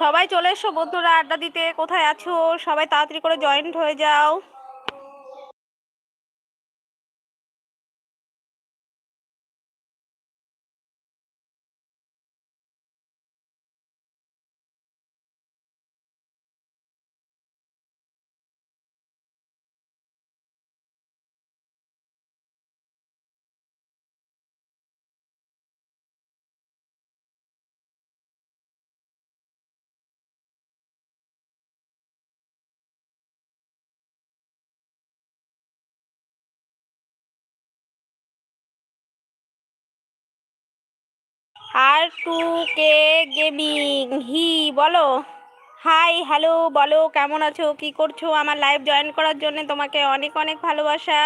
সবাই চলে এসো বন্ধুরা আড্ডা দিতে। কোথায় আছো? সবাই তাড়াতাড়ি করে জয়েন্ট হয়ে যাও। আর টু কে গেমিং, হি, বলো। হাই, হ্যালো, বলো, কেমন আছো? কি করছ? আমার লাইভ জয়েন করার জন্য তোমাকে অনেক অনেক ভালোবাসা।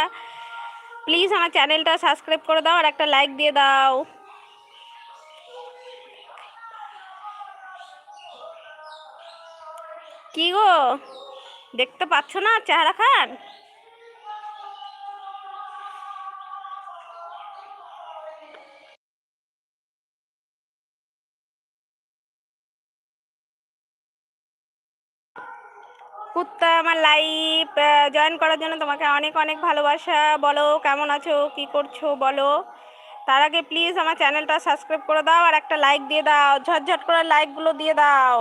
প্লিজ আমার চ্যানেলটা সাবস্ক্রাইব করে দাও আর একটা লাইক দিয়ে দাও। কি গো? দেখতে পাচ্ছ না চেহারা খান আমার লাইভ জয়েন করার জন্য তোমাকে অনেক অনেক ভালোবাসা। বলো, কেমন আছো? কি করছ? বলো। তার আগে প্লিজ আমার চ্যানেলটা সাবস্ক্রাইব করে দাও আর একটা লাইক দিয়ে দাও। ঝটঝট করে লাইকগুলো দিয়ে দাও।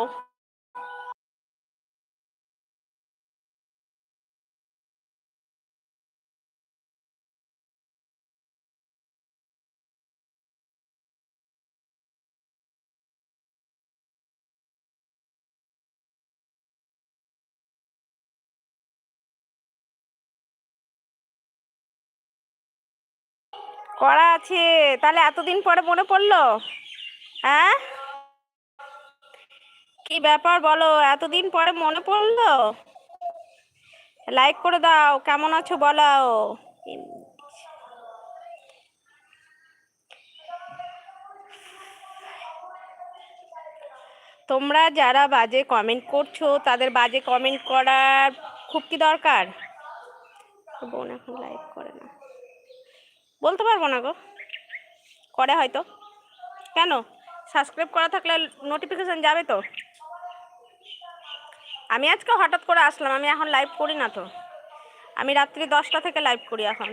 করা আছে। তাহলে এতদিন পরে মনে পড়ল? হ্যাঁ? কি ব্যাপার বলো? এতদিন পরে মনে পড়ল? লাইক করে দাও, কেমন আছো বলাও। তোমরা যারা বাজে কমেন্ট করছ, তাদের বাজে কমেন্ট করার খুব কি দরকার? বোন এখন লাইক করে না। বলতে পারব না গো। করে হয়তো। কেন? সাবস্ক্রাইব করা থাকলে নোটিফিকেশান যাবে তো। আমি আজকে হঠাৎ করে আসলাম, আমি এখন লাইভ করি না তো। আমি রাত্রি দশটা থেকে লাইভ করি এখন।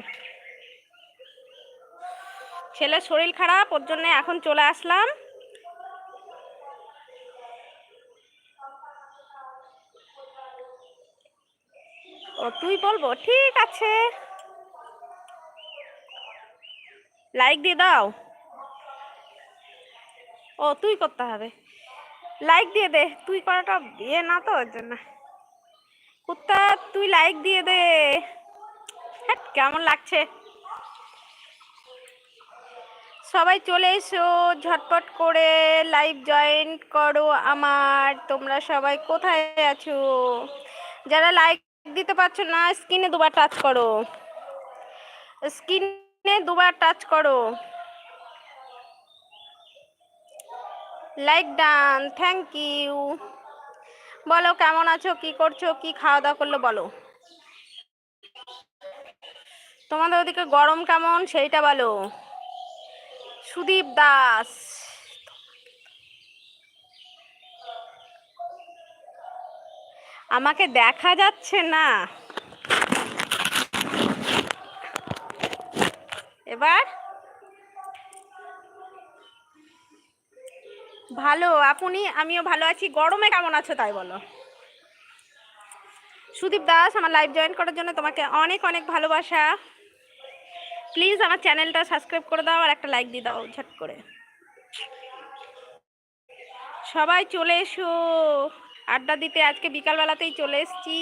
ছেলের শরীর খারাপ, ওর জন্য এখন চলে আসলাম। ও, তুই বলব? ঠিক আছে। লাইক দিয়ে দাও। ও, তুই করতে হবে। লাইক দিয়ে দে। তুই করাটা ইয়ে না তো, ওর জন্য। কুত্তা, তুই লাইক দিয়ে দে। হ্যাঁ কেমন লাগছে? সবাই চলে এসো, ঝটপট করে লাইভ জয়েন করো আমার। তোমরা সবাই কোথায় আছো? যারা লাইক দিতে পারছ না স্ক্রিনে দুবার টাচ করো। স্ক্রিনে দুবার টাচ করো। লাইক ডান থ্যাংক ইউ বলো, কেমন আছো? কি করছ? কি খাওয়া দাওয়া করল বলো। তোমাদের ওদিকে গরম কেমন? সেইটা বলো। সুদীপ দাস। আমাকে দেখা যাচ্ছে না। এবার ভালো, আপনি, আমিও ভালো আছি। গরমে কেমন আছো তাই বলো? সুদীপ দাস, আমার লাইভ জয়েন করার জন্য তোমাকে অনেক অনেক ভালোবাসা। প্লিজ আমার চ্যানেলটা সাবস্ক্রাইব করে দাও আর একটা লাইক দিয়ে দাও, ঝট করে। সবাই চলে এসো। আড্ডা দিতে আজকে বিকালবেলাতেই চলে এসছি।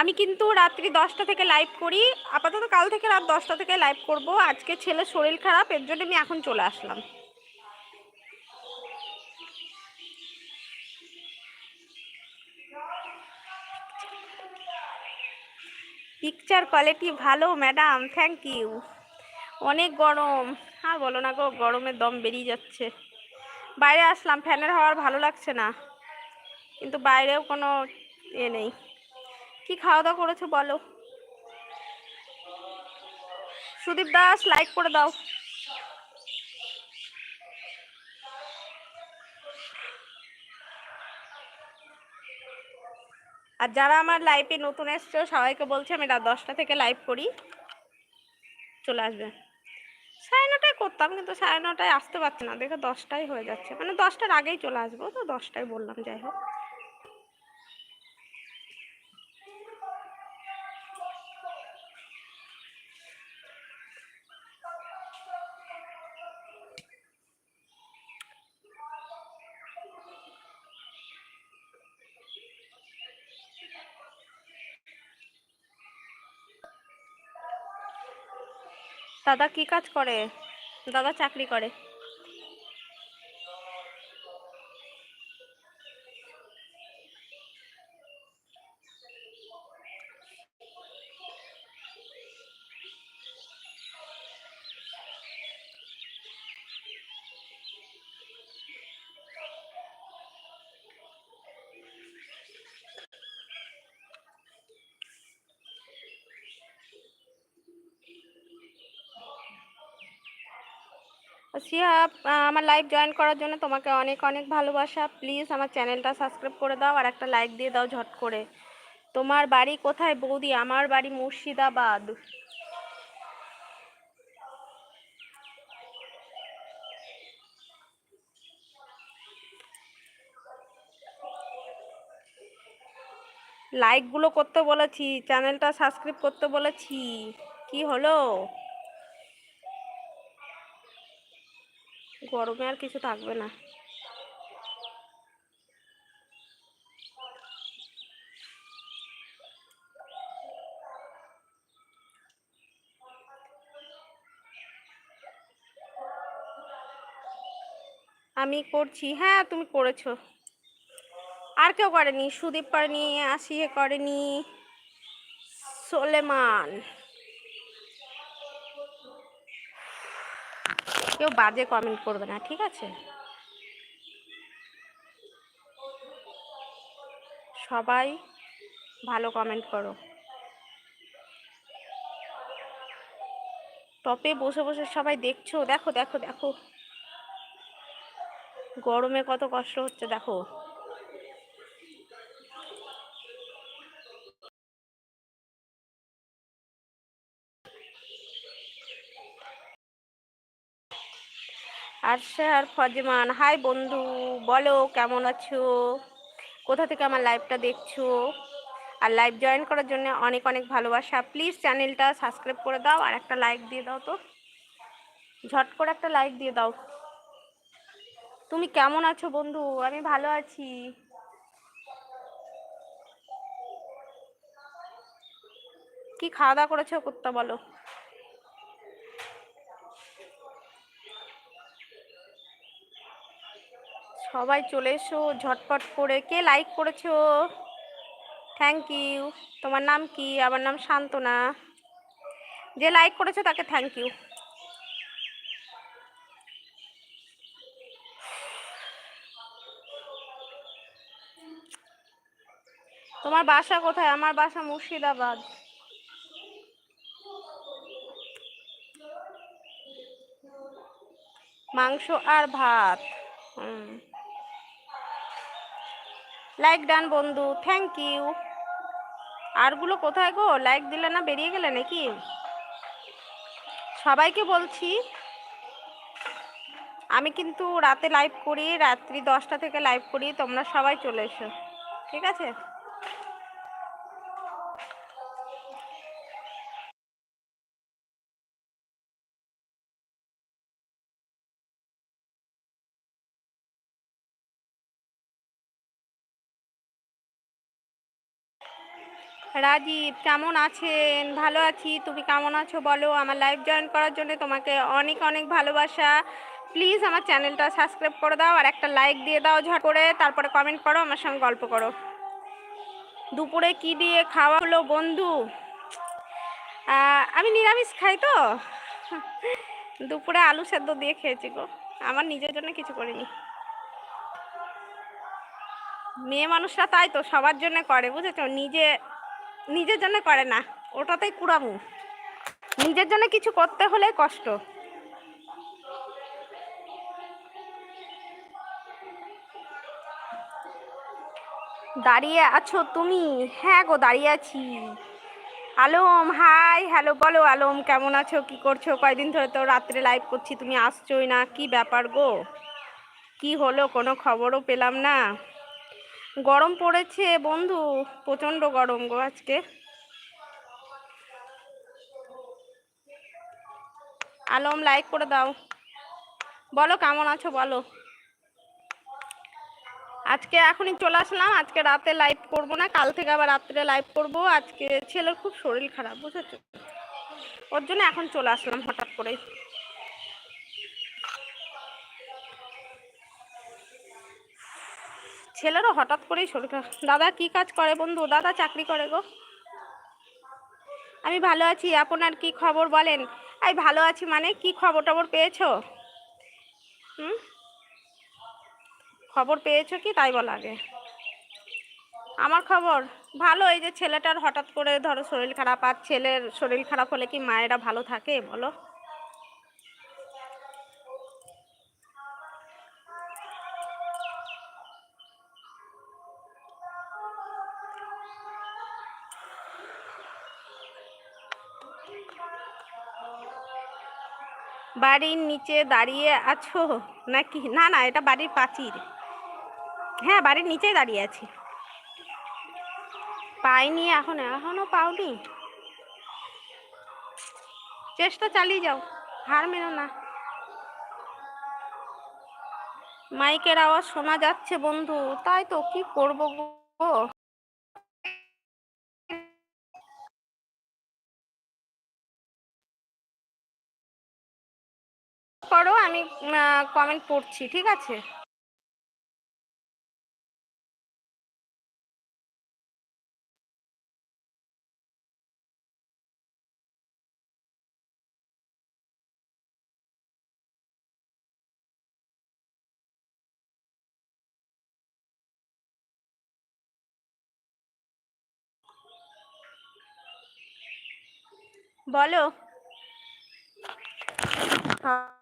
আমি কিন্তু রাত্রি দশটা থেকে লাইভ করি। আপাতত কাল থেকে রাত দশটা থেকে লাইভ করব। আজকে ছেলের শরীর খারাপ, এর জন্য আমি এখন চলে আসলাম। পিকচার কোয়ালিটি ভালো ম্যাডাম থ্যাংক ইউ অনেক গরম। হ্যাঁ বলো না গো, গরমের দম বেরিয়ে যাচ্ছে। বাইরে আসলাম, ফ্যানের হাওয়ার ভালো লাগছে না। কিন্তু বাইরেও কোনো এ নেই। কি খাওয়া দাওয়া করেছ বলো? সুদীপ দাস লাইক করে দাও। আর যারা আমার লাইফে নতুন এসছে, সবাইকে বলছে আমি রাত দশটা থেকে লাইভ করি। চলে আসবে। সাড়ে নটায় করতাম, কিন্তু সাড়ে নটায় আসতে পারছে না। দেখে দশটায় হয়ে যাচ্ছে। মানে দশটার আগেই চলে আসব, তো দশটায় বললাম, যাই হোক। দাদা কি কাজ করে? দাদা চাকরি করে। সিহাব আমার লাইভ জয়েন করার জন্য তোমাকে অনেক অনেক ভালোবাসা। প্লিজ আমার চ্যানেলটা সাবস্ক্রাইব করে দাও আর একটা লাইক দিয়ে দাও ঝট করে। তোমার বাড়ি কোথায় বৌদি? আমার বাড়ি মুর্শিদাবাদ। লাইকগুলো করতে বলেছি চ্যানেলটা সাবস্ক্রাইব করতে বলেছি। কি হলো? গরমে আর কিছু থাকবে না। আমি করছি। হ্যাঁ তুমি করেছ। আর কেউ করেনি। সুদীপ করেনি আসিয়ে করেনি, সোলেমান। কেউ বাজে কমেন্ট করবে না, ঠিক আছে? সবাই ভালো কমেন্ট করো। টপে বসে বসে সবাই দেখছ? দেখো দেখো দেখো। গরমে কত কষ্ট হচ্ছে, দেখো। আর ফজমান। হাই বন্ধু, বলো কেমন আছো? কোথা থেকে আমার লাইভটা দেখছ? আর লাইভ জয়েন করার জন্য অনেক অনেক ভালোবাসা। প্লিজ চ্যানেলটা সাবস্ক্রাইব করে দাও আর একটা লাইক দিয়ে দাও তো। ঝট করে একটা লাইক দিয়ে দাও। তুমি কেমন আছো বন্ধু? আমি ভালো আছি। কি খাওয়া দাওয়া করেছ? করতে বলো। সবাই চলে এসো, ঝটপট করে। কে লাইক করেছ থ্যাংক ইউ তোমার নাম কি? আমার নাম শান্তনা। যে লাইক করেছ তাকে থ্যাংক ইউ তোমার বাসা কোথায়? আমার বাসা মুর্শিদাবাদ। মাংস আর ভাত। হুম। লাইক ডান বন্ধু থ্যাংক ইউ আরগুলো কোথায় গো? লাইক দিলে না বেরিয়ে গেলে নাকি? সবাইকে বলছি, আমি কিন্তু রাতে লাইভ করি, রাত্রি দশটা থেকে লাইভ করি, তোমরা সবাই চলে এসো। ঠিক আছে? রাজীব, কেমন আছেন? ভালো আছি, তুমি কেমন আছো বলো? আমার লাইভ জয়েন করার জন্য তোমাকে অনেক অনেক ভালোবাসা। প্লিজ আমার চ্যানেলটা সাবস্ক্রাইব করে দাও আর একটা লাইক দিয়ে দাও ঝট করে, তারপরে কমেন্ট করো, আমার সঙ্গে গল্প করো। দুপুরে কি দিয়ে খাওয়া হলো বন্ধু? আমি নিরামিষ খাই তো। দুপুরে আলু সেদ্ধ দিয়ে খেয়েছি গো। আমার নিজের জন্য কিছু করিনি। মেয়ে মানুষরা তাই তো, সবার জন্য করে, বুঝেছ? নিজে নিজের জন্য করে না, ওটাতেই কুড়ামু। নিজের জন্য কিছু করতে হলে কষ্ট। দাঁড়িয়ে আছো তুমি? হ্যাঁ গো, দাঁড়িয়ে আছি। আলম, হাই, হ্যালো, বলো আলম, কেমন আছো? কি করছ? কয়দিন ধরে তো রাত্রে লাইভ করছি, তুমি আসছোই না, কি ব্যাপার গো? কি হলো? কোনো খবরও পেলাম না। গরম পড়েছে, বন্ধু, প্রচণ্ড গরম গো আজকে। আলম লাইক করে দাও। বলো, কেমন আছো বলো। আজকে এখনই চলে আসলাম, আজকে রাতে লাইভ করব না, কাল থেকে আবার রাত্রে লাইভ করব। আজকে ছেলের খুব শরীর খারাপ, বুঝেছ? ওর জন্য এখন চলে আসলাম, হঠাৎ করে ছেলেরও হঠাৎ করেই শরীর খারাপ। দাদা, কি কাজ করে বন্ধু? দাদা চাকরি করে গো। আমি ভালো আছি। আপনার কি খবর বলেন? এই ভালো আছি মানে কি খবর টবর পেয়েছ? হুম? খবর পেয়েছ কি? তাই বল আগে। আমার খবর? ভালো, এই যে ছেলেটার হঠাৎ করে ধরো শরীর খারাপ, আর ছেলের শরীর খারাপ হলে কি মায়েরা ভালো থাকে? বলো। বাড়ির নিচে দাঁড়িয়ে আছো নাকি? না না, এটা বাড়ির পাঁচির হ্যাঁ বাড়ির নিচেই দাঁড়িয়ে আছি। পাইনি এখন এখনও পাওনি। চেষ্টা চালিয়ে যাও, হার মেনো না। মাইকের আওয়াজ শোনা যাচ্ছে বন্ধু, তাই তো কি করব গো? করো আমি কমেন্ট পড়ছি ঠিক আছে? বলো। হ্যাঁ